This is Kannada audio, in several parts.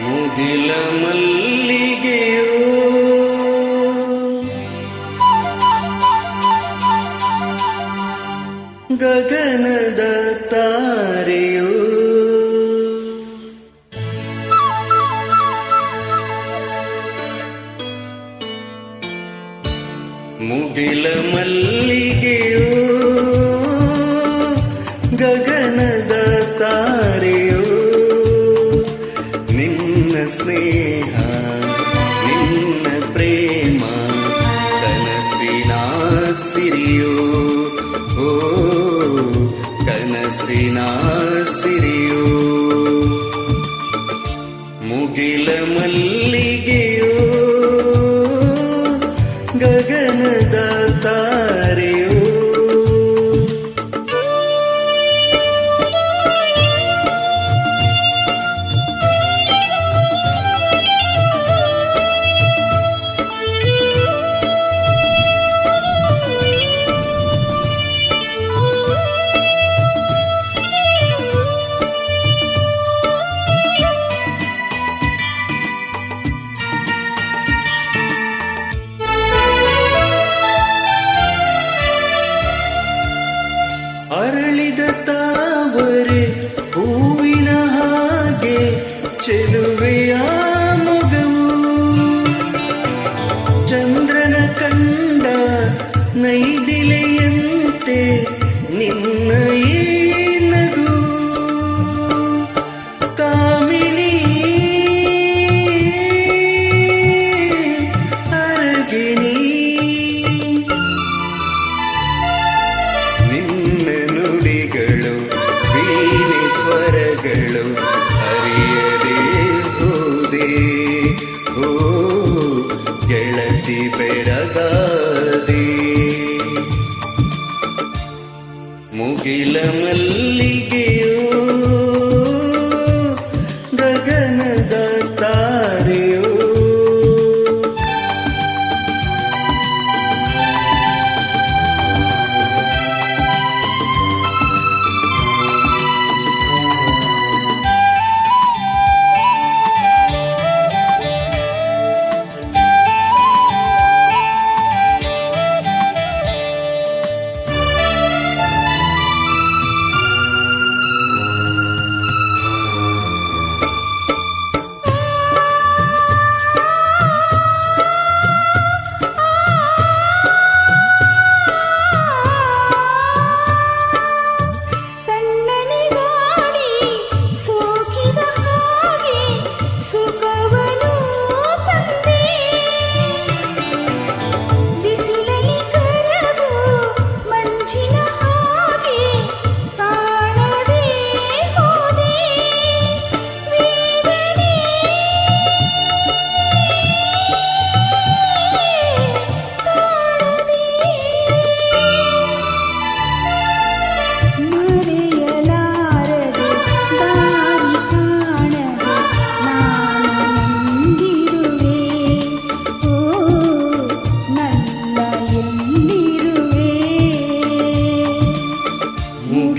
ಮುಗಿಲ ಮಲ್ಲಿಗೆಯೋ. ಗಗನದ ತಾರೆಯೋ. ಮಲ್ಲಿಗೆಯೋ. स्नेहा भिन्न प्रेम कनसि नायो कनसि नायो मुगिल मल्लि गे ಅರಳಿದ ತಾವರೆ ಹೂವಿನ ಹಾಗೆ ಚೆಲುವೆಯ ಮೊಗವು. ಚಂದ್ರನ ಕಂಡ ನೈದಿಲೆಯಂತೆ ನಿನ್ನ ವೀಣೆ ಸ್ವರಗಳು ಅರಿಯದೆ ಹೋದೆ ಓ ಗೆಳತಿ ಬೆರಗಾದೆ ಮುಗಿಲ ಮಲ್ಲಿಗೆ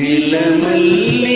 വിലമല്ല